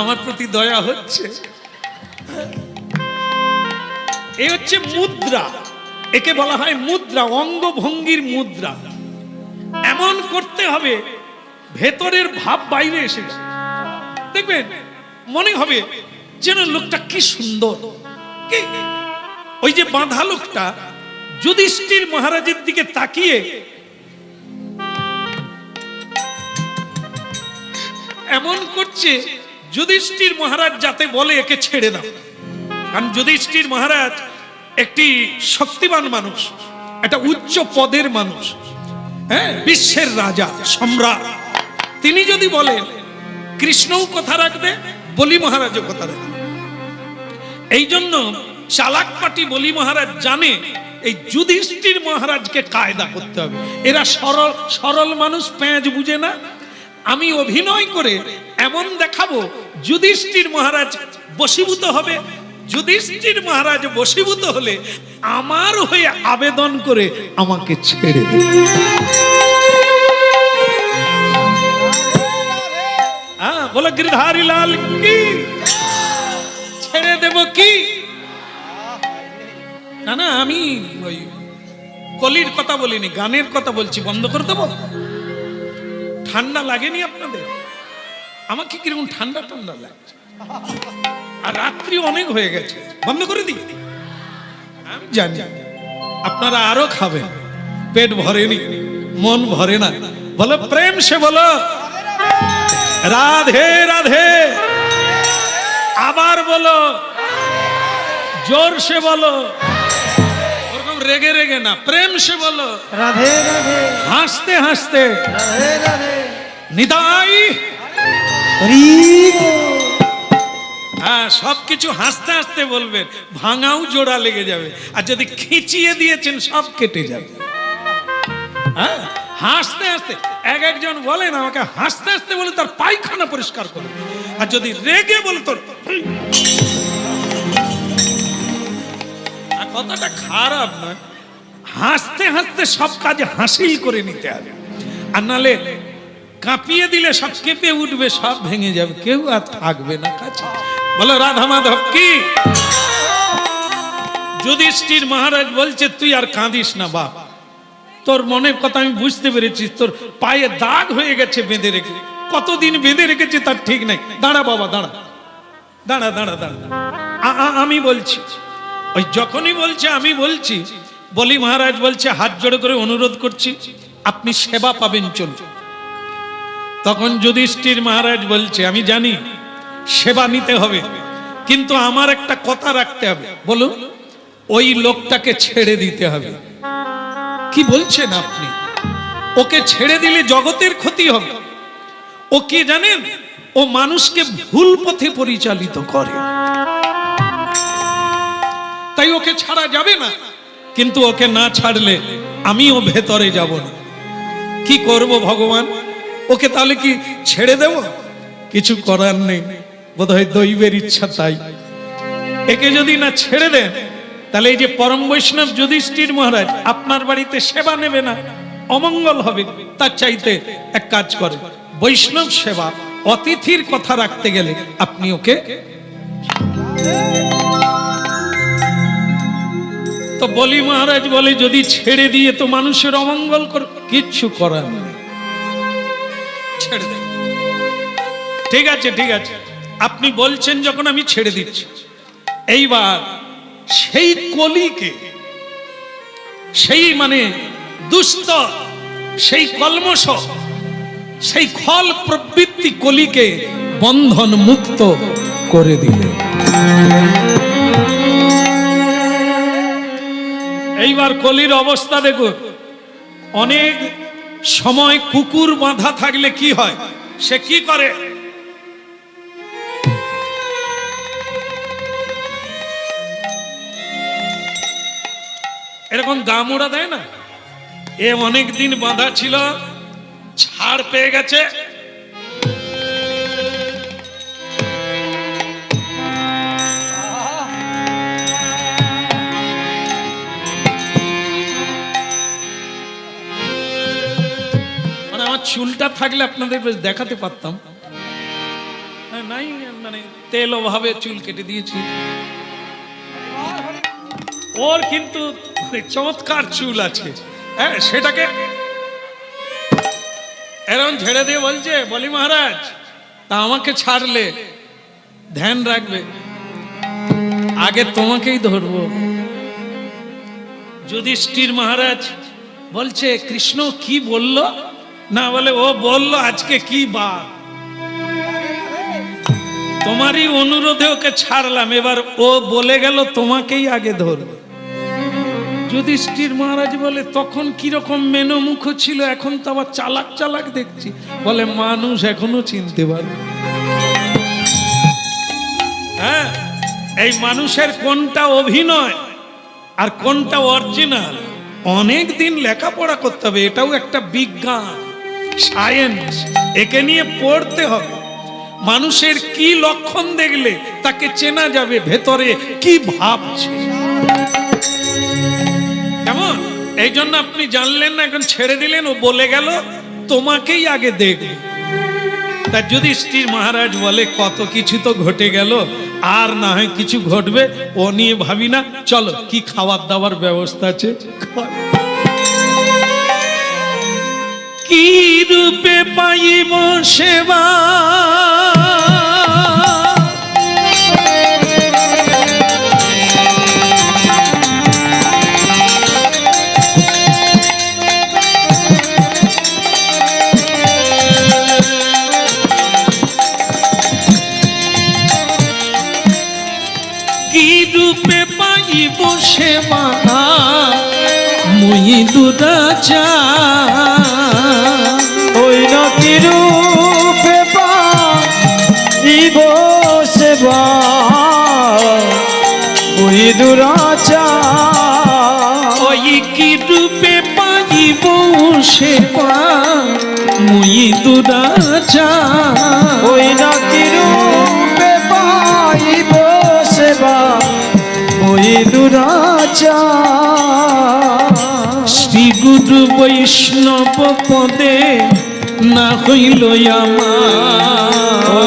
আমার প্রতি দয়া হচ্ছে। এই হচ্ছে মুদ্রা। একে বলা হয় মুদ্রা, অঙ্গভঙ্গির মুদ্রা। এমন করতে হবে, ভেতরের ভাব বাইরে এসে দেখবেন, মনে হবে যেন লোকটা কি সুন্দর। ওই যে বাঁধা লোকটা, যুধিষ্ঠির মহারাজের দিকে তাকিয়ে এমন করছে যুধিষ্ঠির মহারাজ যাতে বলে, একে ছেড়ে দাও। কারণ যুধিষ্ঠির মহারাজ একটি শক্তিমান মানুষ, একটা উচ্চ পদের মানুষ হ্যাঁ বিশ্বের রাজা, সম্রাট। তিনি যদি বলেন কৃষ্ণও কথা রাখবে, বলি মহারাজও কথা রাখবে। এই জন্য চালাক পাটি বলি মহারাজ জানে, এই যুধিষ্ঠির মহারাজকে কায়দা করতে হবে। এরা সরল সরল মানুষ পেঁয়াজ বুঝে না। আমি অভিনয় করে এমন দেখাবো, যুধিষ্ঠির মহারাজ বশীভূত হবে। যুধিষ্ঠির মহারাজ বশীভূত হলে আমার হয়ে আবেদন করে আমাকে ছেড়ে দেবে। হ্যাঁ বলো গিরধারী কি? ছেড়ে দেব কি? না না, আমি ওই কলির কথা বলিনি, গানের কথা বলছি, বন্ধ করে দেবো? ঠান্ডা লাগেনি আপনাদের? আমাকে কীরকম ঠান্ডা ঠান্ডা লাগছে? আর রাত্রি অনেক হয়ে গেছে। বন্ধ করে দিই? আমি জানি। আপনারা আরও খাবেন। পেট ভরেনি, মন ভরে না। বলো, প্রেম সে বলো। রাধে রাধে। আবার বলো। জোর সে বলো। রেগে রেগে না প্রেম সে বলো। রাধে রাধে। হাসতে হাসতে রাধে রাধে। নিতাই। হ্যাঁ সবকিছু হাসতে হাসতে বলবেন ভাঙাও জোড়া লেগে যাবে। আর যদি খিচিয়ে দিয়েছেন সব কেটে যাবে। হ্যাঁ হাসতে হাসতে এক একজন বলেন আমাকে হাসতে হাসতে বলে তার পায়খানা পরিষ্কার করে আর যদি রেগে বলে তোর কথাটা খারাপ নয়। হাসতে হাসতে সব কাজ হাসিল করে নিতে হবে। আর নালে কাঁপিয়ে দিলে সব কেঁপে উঠবে, সব ভেঙে যাবে। কেউ আর থাকবে না কাছে। বলো, রাধা মাধব, কি? যুধিষ্ঠির মহারাজ বলছে, তুই আর কাঁদিস না, বাপ। তোর মনের কথা আমি বুঝতে পেরেছি। তোর পায়ে দাগ হয়ে গেছে বেঁধে রেখে। কতদিন বেঁধে রেখেছে তার ঠিক নাই। দাঁড়া, বাবা, দাঁড়া। দাঁড়া দাঁড়া দাঁড়া। আমি বলছি ওই যখনই বলছে, আমি বলছি, বলি মহারাজ বলছে, হাত জোড়ে করে অনুরোধ করছি, আপনি সেবা পাবেন, চলুন। তখন যুধিষ্ঠির মহারাজ বলছে, আমি জানি, সেবা নিতে হবে, কিন্তু আমার একটা কথা রাখতে হবে। বলুন, ওই লোকটাকে ছেড়ে দিতে হবে। কি বলছেন আপনি? ওকে ছেড়ে দিলে জগতের ক্ষতি হবে। ও কি জানেন? ও মানুষকে ভুল পথে পরিচালিত করে। তাই ওকে ছাড়া যাবে না। কিন্তু ওকে না ছাড়লে আমিও ভেতরে যাব না। কি করব ভগবান? ওকে তাহলে কি ছেড়ে দেব? কিছু করার নেই। বোধহয় দৈবের ইচ্ছা তাই। একে যদি না ছেড়ে দেন, তাহলে এই যে পরম বৈষ্ণব যুধিষ্ঠির মহারাজ আপনার বাড়িতে সেবা নেবে না, অমঙ্গল হবে। তার চাইতে এক কাজ করে, বৈষ্ণব সেবা, অতিথির কথা রাখতে গেলে আপনি ওকে বলি মহারাজ, বলে, যদি ছেড়ে দিয়ে তো মানুষের অমঙ্গল কর কিচ্ছু করার নেই। ঠিক আছে ঠিক আছে। আপনি বলছেন যখন আমি ছেড়ে দিচ্ছি। এইবার সেই কলিকে, সেই মানে দুস্থ, সেই কলমশ, সেই খল প্রবৃত্তি কলিকে বন্ধন মুক্ত করে দিলে এইবার কলির অবস্থা দেখুন। অনেক সময় কুকুর বাঁধা থাকলে কি হয়? সে কি করে? এরকম গামুড়া দেয় না? এ অনেক দিন বাঁধা ছিল, ছাড় পেয়ে গেছে। চুলটা থাকলে আপনাদের বেশ দেখাতে পারতাম। নাই মানে তেল অভাবে চুল কেটে দিয়েছি। ওর কিন্তু চমৎকার চুল আছে। হ্যাঁ সেটাকে এরকম ঝেড়ে দিয়ে বলছে, বলি মহারাজ, তা আমাকে ছাড়লে ধ্যান রাখবে। আগে তোমাকেই ধরবো। যুধিষ্ঠির মহারাজ বলছে, কৃষ্ণ কি বলল? না বলে, ও বলল আজকে কি বার? তোমারই অনুরোধে ওকে ছাড়লাম, এবার ও বলে গেল, তোমাকেই আগে ধরবে। যুধিষ্ঠির মহারাজ বলে, তখন কীরকম মেনো মুখ ছিল, এখন তো আবার চালাক চালাক দেখছি। বলে, মানুষ এখনও চিনতে পারে হ্যাঁ এই মানুষের কোনটা অভিনয় আর কোনটা অরিজিনাল, অনেক দিন লেখাপড়া করতে হবে, এটাও একটা বিজ্ঞান। সায়েন্স, একে নিয়ে পড়তে হবে। মানুষের কি লক্ষণ দেখলে তাকে চেনা যাবে ভেতরে কি ভাবছে কেমন? এই জন্য আপনি জানলেন না, এখন ছেড়ে দিলেন, ও বলে গেল, তোমাকেই আগে দেখবে। তা যুধিষ্ঠির মহারাজ বলে, কত কিছু তো ঘটে গেল, আর না হয় কিছু ঘটবে, ও নিয়ে ভাবি না। চলো, কি খাবার দাবার ব্যবস্থা আছে। কি রূপে পাইব সেবা? রূপে পাইব সেবা? মুই দুরাচা দুরাচা ওই কি রূপে পাইব সেবা মুই দুরাচা ওই না কি রূপে পাইব সেবা ওই দুরাচা শ্রী গুরু বৈষ্ণব পদে না হইল আমার।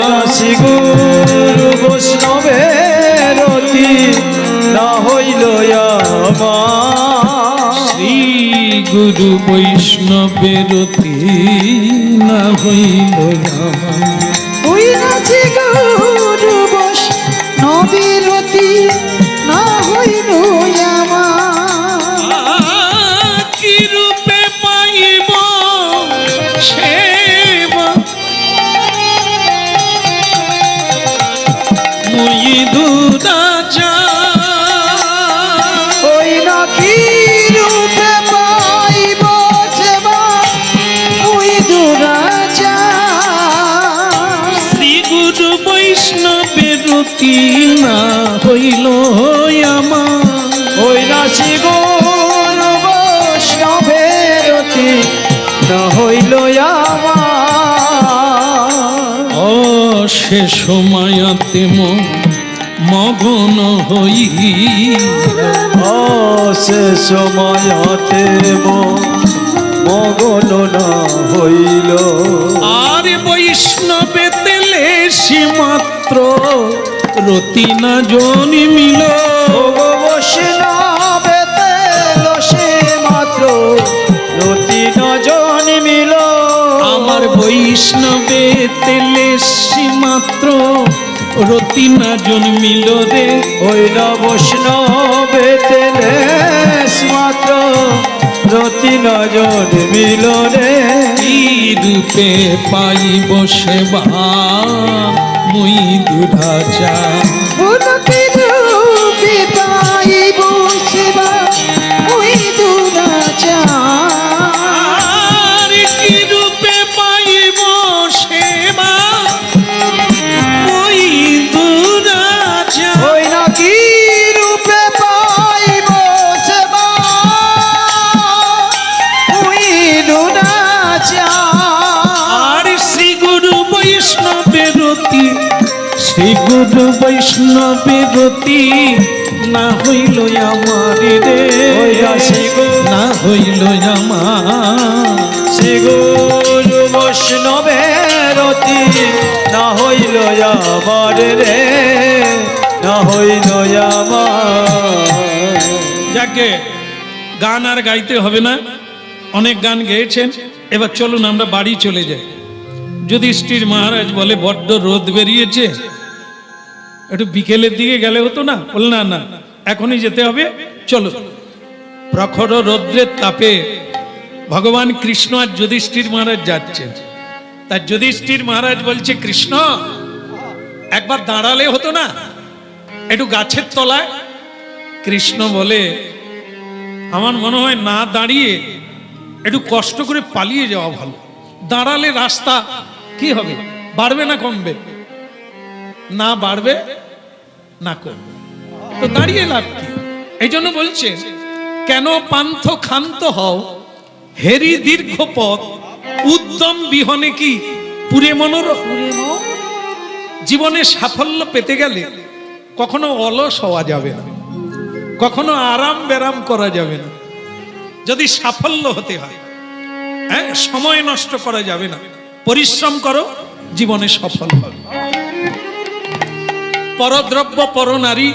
রাশি গুরু বৈষ্ণবের অতি গুরু বৈষ্ণবের না হইল আমার ওই নাচে গরু বস না হইল কি রূপে পাইব সেবা? মুই দুরাজা হইল আমার। ওই রাশি গুরু বৈষ্ণবের অতি না হইল আমার। ও সে সময়তে মগন হই সে সময়তে মগন না হইল। আর বৈষ্ণবে তেলে মাত্র রতি না জন্মিল বৈষ্ণবেতে লসে মাত্র। রতি নজন মিল। আমার বৈষ্ণবে তেলে মাত্র। রতি না জন্মিল রে। ওই ন বৈষ্ণবেতে মাত্র। রতি নজন মিল রে। কি রূপে পাইব সেবা। মুই দুরাজা উনকি গুরু বৈষ্ণবের রতি না হইল আমার রে। না হইল আমার। গুরু বৈষ্ণবের গতি না হইল আমার রে। না হইল আমার। যাকে গান আর গাইতে হবে না অনেক গান গেয়েছেন এবার চলুন আমরা বাড়ি চলে যাই। যুধিষ্ঠির মহারাজ বলে বড্ড রোদ বেরিয়েছে। একটু বিকেলের দিকে গেলে হতো না? বল, না না, এখনই যেতে হবে, চলো। প্রখর রৌদ্রের তাপে ভগবান কৃষ্ণ আর যুধিষ্ঠির মহারাজ যাচ্ছেন। তার যুধিষ্ঠির মহারাজ বলছে, কৃষ্ণ, একবার দাঁড়ালে হতো না? একটু গাছের তলায়? কৃষ্ণ বলে, আমার মনে হয় না দাঁড়িয়ে একটু কষ্ট করে পালিয়ে যাওয়া ভালো। দাঁড়ালে রাস্তা কি হবে? বাড়বে না কমবে? না বাড়বে, না কমবে তো দাঁড়িয়ে লাভ কি? এই জন্য বলছে, কেন পান্থ ক্ষান্ত হও? হেরি দীর্ঘ পথ, উদ্যম বিহনে কি পুরে মনোরম জীবনে সাফল্য পেতে গেলে কখনো অলস হওয়া যাবে না, কখনো আরাম বেরাম করা যাবে না। যদি সাফল্য হতে হয় হ্যাঁ সময় নষ্ট করা যাবে না, পরিশ্রম করো, জীবনে সফল হবে। পরদ্রব্য পর নারী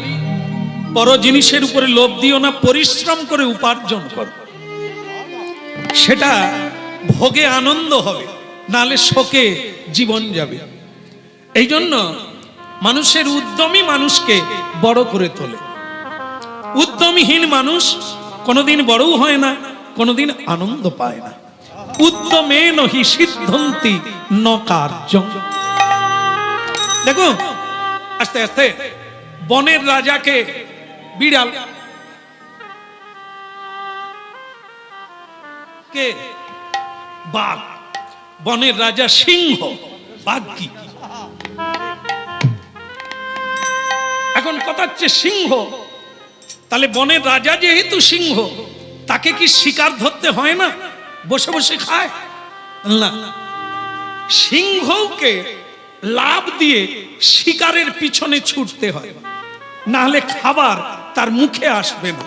পর জিনিসের উপরে লোভ দিও না, পরিশ্রম করে উপার্জন করো। সেটা ভোগে আনন্দ হবে, নালে শোকে জীবন যাবে। এই জন্য মানুষের উদ্যমী মানুষকে বড় করে তোলে। উদ্যমীহীন মানুষ কোনোদিন বড়ও হয় না, কোনোদিন আনন্দ পায় না। উদ্যমে নহি সিদ্ধন্তি ন কার্য দেখো আস্তে আস্তে, বনের রাজাকে বিড়াল। কে? বাঘ। বনের রাজা সিংহ, বাঘ। কি এখন কথা হচ্ছে সিংহ। তাহলে বনের রাজা যেহেতু সিংহ, তাকে কি শিকার ধরতে হয় না? বসে বসে খায়? না। সিংহকে লাভ দিয়ে শিকারের পিছনে ছুটতে হয়। না হলে খাবার তার মুখে আসবে না।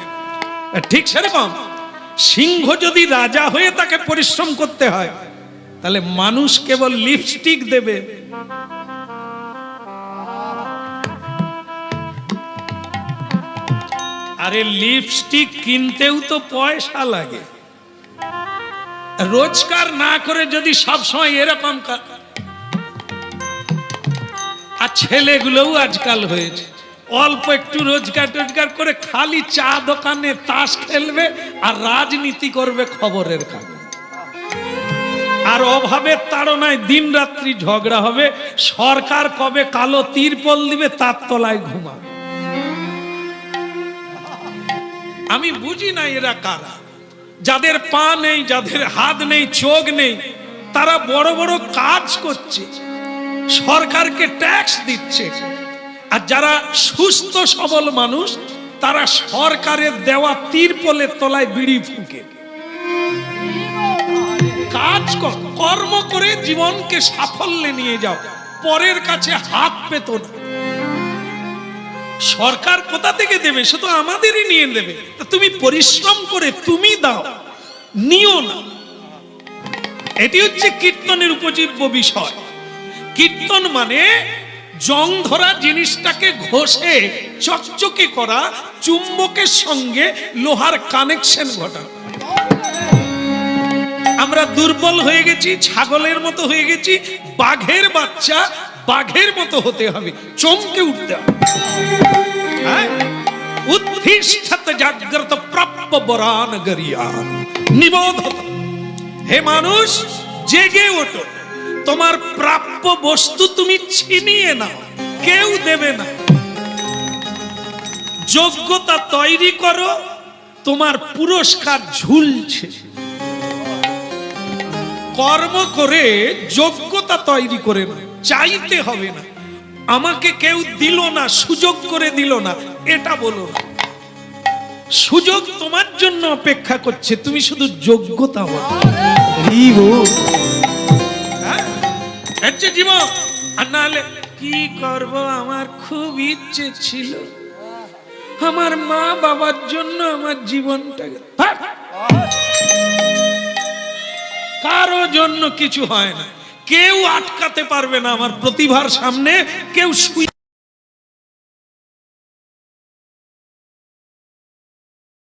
ঠিক সেরকম, সিংহ যদি রাজা হয়ে তাকে পরিশ্রম করতে হয়, তাহলে মানুষ কেবল লিপস্টিক দেবে। আরে লিপস্টিক কিনতেও তো পয়সা লাগে। রোজগার না করে যদি সবসময় এরকম আর ছেলেগুলোও আজকাল হয়েছে। অল্প একটু রোজগার টোজগার করে খালি চা দোকানে তাস খেলবে আর রাজনীতি করবে খবরের কাগজ। আর অভাবের তাড়নায় দিন রাত্রি ঝগড়া হবে। সরকার কবে কালো তিরপল দিবে তার তলায় ঘুমাবে। আমি বুঝি না এরা কারা। যাদের পা নেই, যাদের হাত নেই, চোখ নেই, তারা বড় বড় কাজ করছে। সরকারকে ট্যাক্স দিচ্ছে। আর যারা সুস্থ, সবল মানুষ, তারা সরকারের দেওয়া তিরপলের তলায় বিড়ি ফুঁকে। কাজ কর্ম করে জীবনকে সাফল্যে নিয়ে যাও। পরের কাছে হাত পেত না। সরকার কোথা থেকে দেবে? সে তো আমাদেরই নিয়ে দেবে তুমি পরিশ্রম করে তুমি দাও, নিও না। এটি হচ্ছে কীর্তনের উপজীব্য বিষয়। কীর্তন মানে জং ধরা জিনিসটাকে ঘষে, চকচকে করা, চুম্বকের সঙ্গে লোহার কানেকশন ঘটানো। আমরা দুর্বল হয়ে গেছি, ছাগলের মতো হয়ে গেছি, বাঘের বাচ্চা বাঘের মতো হতে হবে, চমকে উঠতে হবে। হ্যাঁ? জাগ্রত প্রাপ্য বরান গরিয়ান নিবোধত হে মানুষ, জেগে ওঠো। তোমার প্রাপ্য বস্তু তুমি ছিনিয়ে নাও, কেউ দেবে না। যোগ্যতা তৈরি করো, তোমার পুরস্কার ঝুলছে। কর্ম করে যোগ্যতা তৈরি করে না চাইতে হবে না। আমাকে কেউ দিল না, সুযোগ করে দিল না, এটা বলো। না সুযোগ তোমার জন্য অপেক্ষা করছে, তুমি শুধু যোগ্যতা হ্যাঁ? হচ্ছে জীবন। আর নাহলে কি করব? আমার খুব ইচ্ছে ছিল। আমার মা বাবার জন্য আমার জীবনটা হ্যাঁ? কারও জন্য কিছু হয় না। কেউ আটকাতে পারবে না আমার প্রতিভার সামনে। কেউ শুয়ে